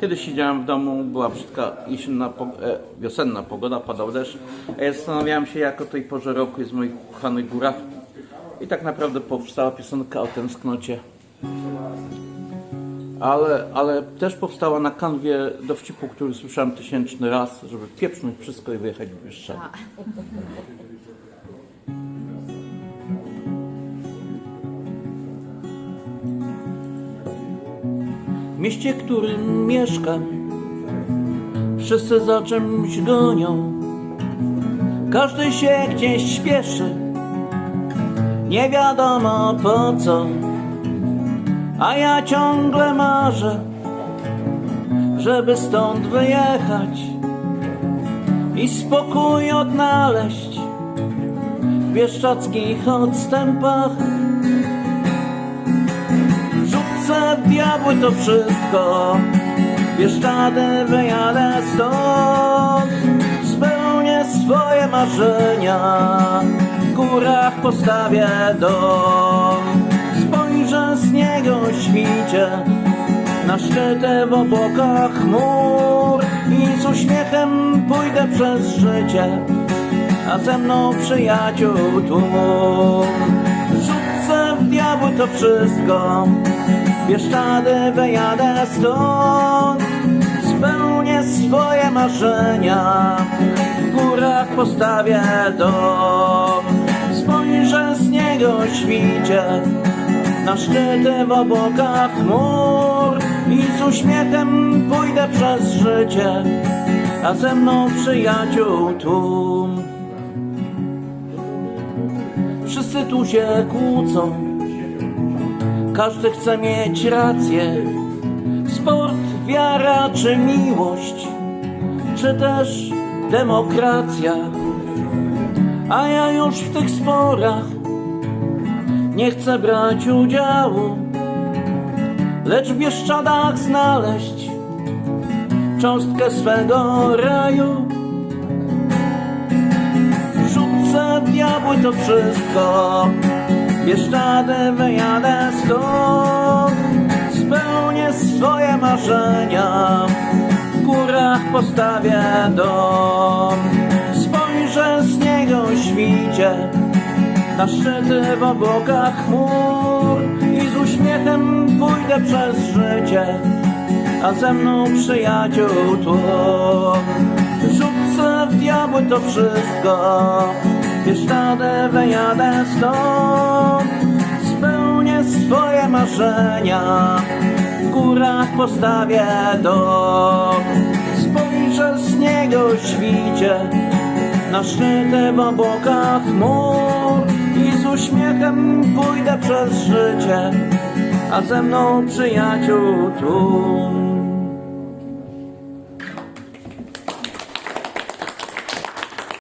Kiedyś siedziałem w domu, była brzydka jesienna, e, wiosenna pogoda, padał deszcz. A ja zastanawiałem się, jak o tej porze roku jest w moich kochanych górach. I tak naprawdę powstała piosenka o tęsknocie. Ale, ale też powstała na kanwie dowcipu, który słyszałem tysięczny raz, żeby pieprznąć wszystko i wyjechać w Bieszczady. Mieście, w którym mieszkam, wszyscy za czymś gonią. Każdy się gdzieś śpieszy, nie wiadomo po co. A ja ciągle marzę, żeby stąd wyjechać i spokój odnaleźć w bieszczadzkich odstępach. Diabły to wszystko, Bieszczady wyjadę stąd, spełnię swoje marzenia, w górach postawię dom. Spojrzę z niego świcie, na szczyty w obłokach chmur i z uśmiechem pójdę przez życie, a ze mną przyjaciół tłum. Rzucę w diabły to wszystko, Bieszczady wyjadę stąd, spełnię swoje marzenia, w górach postawię dom. Spojrzę z niego świcie, na szczyty w obłokach chmur. I z uśmiechem pójdę przez życie, a ze mną przyjaciół tłum. Wszyscy tu się kłócą, każdy chce mieć rację. Sport, wiara czy miłość, czy też demokracja. A ja już w tych sporach nie chcę brać udziału, lecz w Bieszczadach znaleźć cząstkę swego raju. Rzucę diabły to wszystko, Bieszczady wyjadę stąd, spełnię swoje marzenia, w górach postawię dom. Spojrzę z niego świcie, na szczyty w obłokach chmur i z uśmiechem pójdę przez życie, a ze mną przyjaciół tłum. Rzucę w diabły to wszystko, Bieszczadę wyjadę stąd, spełnię swoje marzenia, w górach postawię dom. Spojrzę z niego świcie, na szczyty w obłokach chmur i z uśmiechem pójdę przez życie, a ze mną przyjaciół tłum.